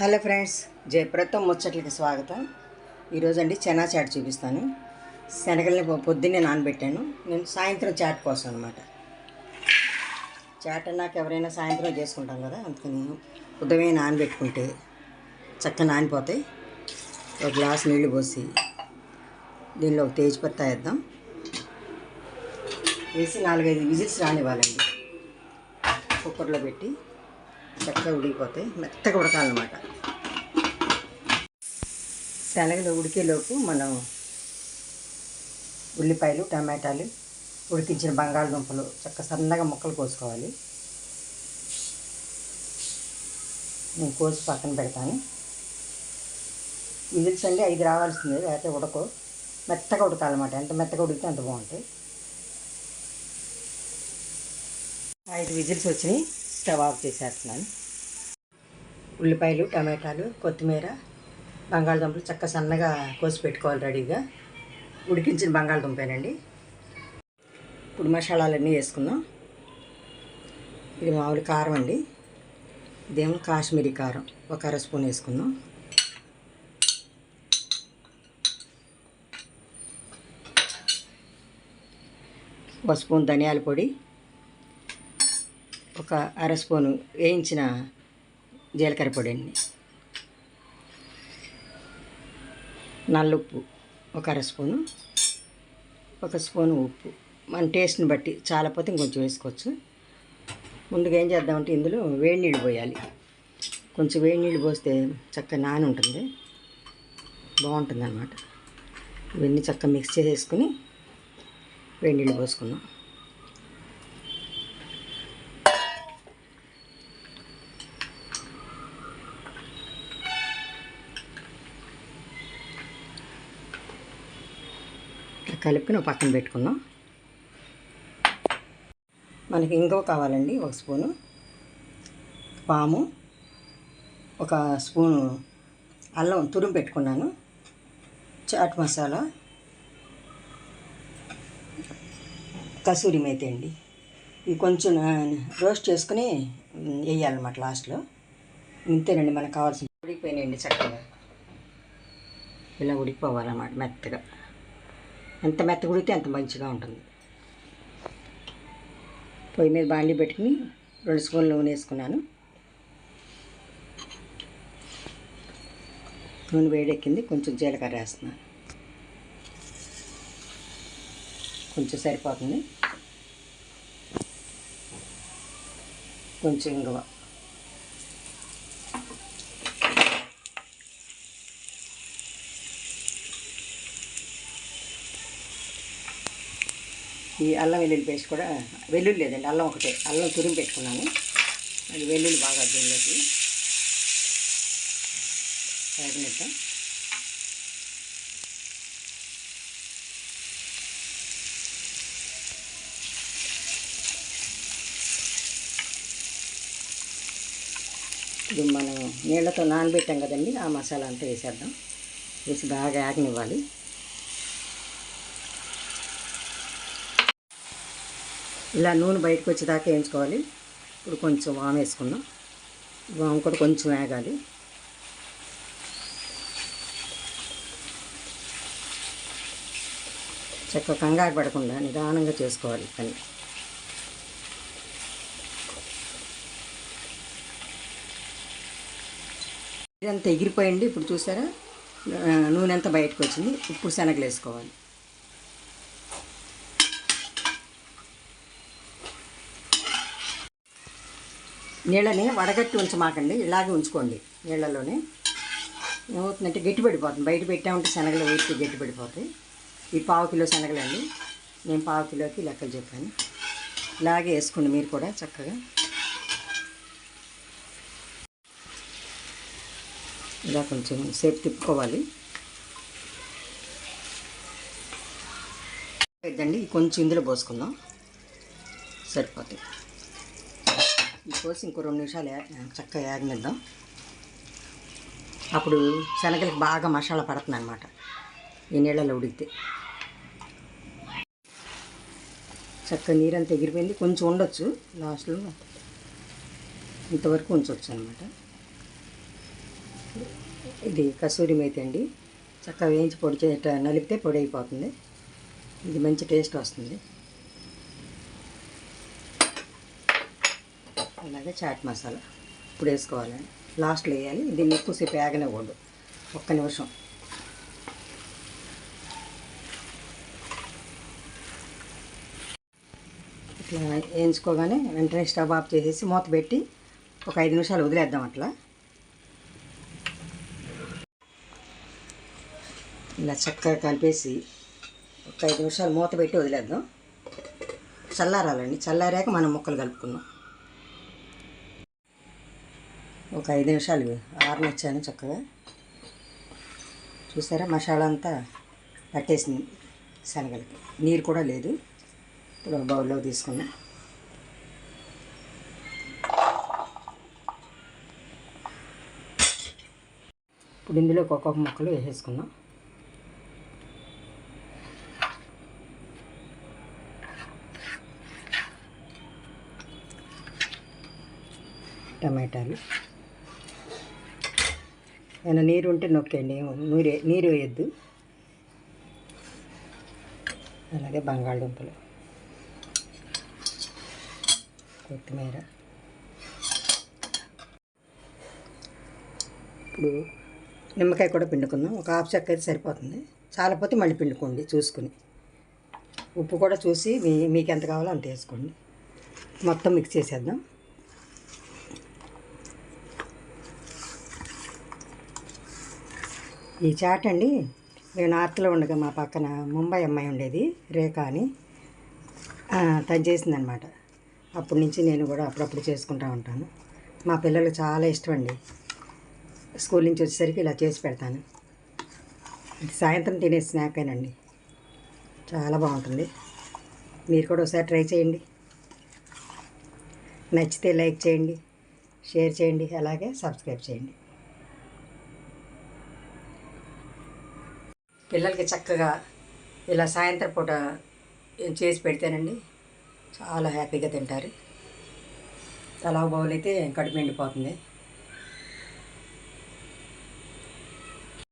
Hello friends జయప్రతం ముచ్చట్లకి స్వాగతం. ఈరోజు అండి చెనా చాట్ చూపిస్తాను. శనగల్ని పొద్దున్నే నానబెట్టాను. నేను సాయంత్రం చాట్ కోసం అనమాట చాట్ నాకు ఎవరైనా సాయంత్రం చేసుకుంటాం కదా అందుకని ఉదయమే నానబెట్టుకుంటే చక్కగా నానిపోతాయి. ఒక గ్లాస్ నీళ్ళు పోసి దీనిలో ఒక తేజ్పత్తా వేద్దాం. వేసి నాలుగైదు విజిల్స్ రానివ్వాలండి. కుక్కర్లో పెట్టి చక్కగా ఉడికిపోతాయి. మెత్తగా ఉడకాలన్నమాట. శనగలు ఉడికేలోపు మనం ఉల్లిపాయలు టమాటాలు ఉడికించిన బంగాళదుంపలు చక్క సన్నగా ముక్కలు కోసుకోవాలి. నేను కోసి పక్కన పెడతాను. విజిల్స్ అండి ఐదు రావాల్సింది లేకపోతే ఉడకో మెత్తగా ఉడకాలన్నమాట. ఎంత మెత్తగా ఉడికితే అంత బాగుంటుంది ఐదు విజిల్స్ వచ్చినాయి. స్టవ్ ఆఫ్ చేసేస్తున్నాను. ఉల్లిపాయలు టమాటాలు కొత్తిమీర బంగాళదుంపలు చక్క సన్నగా కోసి పెట్టుకోవాలి రెడీగా. ఉడికించిన బంగాళదుంపేనండి. ఇప్పుడు మసాలాలన్నీ వేసుకుందాం. ఇది మామూలు కారం అండి. ఇదేమో కాశ్మీరీ కారం. ఒక అర స్పూన్ వేసుకుందాం. ఒక స్పూన్ ధనియాల పొడి ఒక అర స్పూను వేయించిన జీలకర్ర పొడి అండి నల్లుప్పు ఒక అర స్పూను. ఒక స్పూను ఉప్పు. మన టేస్ట్ని బట్టి చాలా పోతే ఇంకొంచెం వేసుకోవచ్చు. ముందుగా ఏం చేద్దామంటే ఇందులో వేడి నీళ్ళు పోయాలి. కొంచెం వేడి నీళ్ళు పోస్తే చక్కగా నాని ఉంటుంది. బాగుంటుంది అన్నమాట ఇవన్నీ చక్కగా మిక్స్ చేసేసుకుని వేడి నీళ్ళు పోసుకున్నాం కలుపుకుని ఒక పక్కన పెట్టుకుందాం. మనకి ఇంగువ కావాలండి ఒక స్పూను. పాము ఒక స్పూను అల్లం తురుము పెట్టుకున్నాను. చాట్ మసాలా కసూరి మేతి అండి. ఇవి కొంచెం రోస్ట్ చేసుకుని వేయాలన్నమాట లాస్ట్లో. ఇంతేనండి మనకు కావాల్సిన ఉడికిపోయినాయండి చక్కగా. ఇలా ఉడికిపోవాలన్నమాట మెత్తగా. ఎంత మెత్తగా అంత మంచిగా ఉంటుంది. పొయ్యి మీద బాండీ పెట్టుకుని రెండు స్పూన్లు నూనె వేసుకున్నాను. నూనె వేడెక్కింది కొంచెం జీలకర్ర వేస్తున్నాను. కొంచెం సరిపోతుంది. కొంచెం ఇంగువ. ఈ అల్లం వెల్లుల్లి పేస్ట్ కూడా వెల్లుల్లి లేదండి అల్లం ఒకటే అల్లం తురిమి పెట్టుకున్నాను. అది వెల్లుల్లి బాగా దీనిలోకి వేగనిద్దాం ఇది మనం నీళ్ళతో నానబెట్టాం కదండి ఆ మసాలా అంతా వేసేద్దాం. వేసి బాగా ఆగనివ్వాలి ఇలా నూనె బయటకు వచ్చేదాకా వేయించుకోవాలి. ఇప్పుడు కొంచెం వామ్ వేసుకుందాం. వామ్ కూడా కొంచెం వేగాలి. చక్కగా కంగారు పడకుండా నిదానంగా చేసుకోవాలి పని. ఇదంతా ఎగిరిపోయింది. ఇప్పుడు చూసారా? నూనె అంతా బయటకు వచ్చింది. ఇప్పుడు శనగలు వేసుకోవాలి. నీళ్ళని వడగట్టి ఉంచమాకండి. ఇలాగే ఉంచుకోండి నీళ్ళలోనే. ఏమవుతుందంటే గట్టి పడిపోతుంది బయట పెట్టామంటే శనగలు వేసి గట్టి పడిపోతాయి ఈ పావు కిలో శనగలండి. నేను పావు కిలోకి లెక్కలు చెప్పాను. ఇలాగే వేసుకోండి మీరు కూడా చక్కగా. ఇలా కొంచెం సేపు తిప్పుకోవాలి. పెద్దండి కొంచెం ఇందులో పోసుకుందాం. సరిపోతాయి. కోసి ఇంకో రెండు నిమిషాలు చక్కగా యాగనిద్దాం అప్పుడు శనగలకి బాగా మసాలా పడుతుంది అనమాట ఈ నీళ్ళలో ఉడికితే. చక్కగా నీరంతా ఎగిరిపోయింది. కొంచెం ఉండొచ్చు. లాస్ట్లో ఇంతవరకు ఉంచవచ్చు అనమాట ఇది కసూరి మేతి అండి. చక్కగా వేయించి పొడి చే నలిపితే పొడి అయిపోతుంది. ఇది మంచి టేస్ట్ వస్తుంది. అలాగే చాట్ మసాలా. ఇప్పుడు వేసుకోవాలండి లాస్ట్లో వేయాలి. దీన్ని ఎక్కువసేపు ఆగనివ్వండు ఒక్క నిమిషం. ఇట్లా వేయించుకోగానే వెంటనే స్టవ్ ఆఫ్ చేసేసి మూత పెట్టి ఒక ఐదు నిమిషాలు వదిలేద్దాం అట్లా. ఇలా చక్కగా కలిపేసి ఒక ఐదు నిమిషాలు మూత పెట్టి వదిలేద్దాం. చల్లారాలండి. చల్లారాక మనం ముక్కలు కలుపుకుందాం. ఒక ఐదు నిమిషాలు ఆరనిచ్చాను చక్కగా. చూసారా? మసాలా అంతా పట్టేసింది శనగలకి. నీరు కూడా లేదు. ఇప్పుడు ఒక బౌల్లో తీసుకున్నాం ఇప్పుడు ఇందులో ఒక్కొక్క ముక్కలు వేసేసుకుందాం. టమాటాలు. ఏమైనా నీరు ఉంటే నొక్కండి ఏమో నీరు నీరు వేయద్దు. అలాగే బంగాళదుంపలు. కొత్తిమీర. ఇప్పుడు నిమ్మకాయ కూడా పిండుకుందాం. ఒక హాఫ్ చెక్క అయితే సరిపోతుంది. చాలపోతే మళ్ళీ పిండుకోండి చూసుకుని. ఉప్పు కూడా చూసి మీ మీకు ఎంత కావాలో అంత వేసుకోండి. మొత్తం మిక్స్ చేసేద్దాం. ఈ చాట్ అండి నేను నార్త్లో ఉండగా మా పక్కన ముంబై అమ్మాయి ఉండేది రేఖ అని. తను చేసిందనమాట అప్పటి నుంచి నేను కూడా అప్పుడప్పుడు చేసుకుంటూ ఉంటాను. మా పిల్లలు చాలా ఇష్టం అండి. స్కూల్ నుంచి వచ్చేసరికి ఇలా చేసి పెడతాను. ఇది సాయంత్రం తినే స్నాక్ అయినండి చాలా బాగుంటుంది. మీరు కూడా ఒకసారి ట్రై చేయండి. నచ్చితే లైక్ చేయండి షేర్ చేయండి అలాగే సబ్స్క్రైబ్ చేయండి. పిల్లలకి చక్కగా ఇలా సాయంత్రం పూట చేసి పెడితేనండి చాలా హ్యాపీగా తింటారు. తలా బౌల్ అయితే కడుపు నిండిపోతుంది.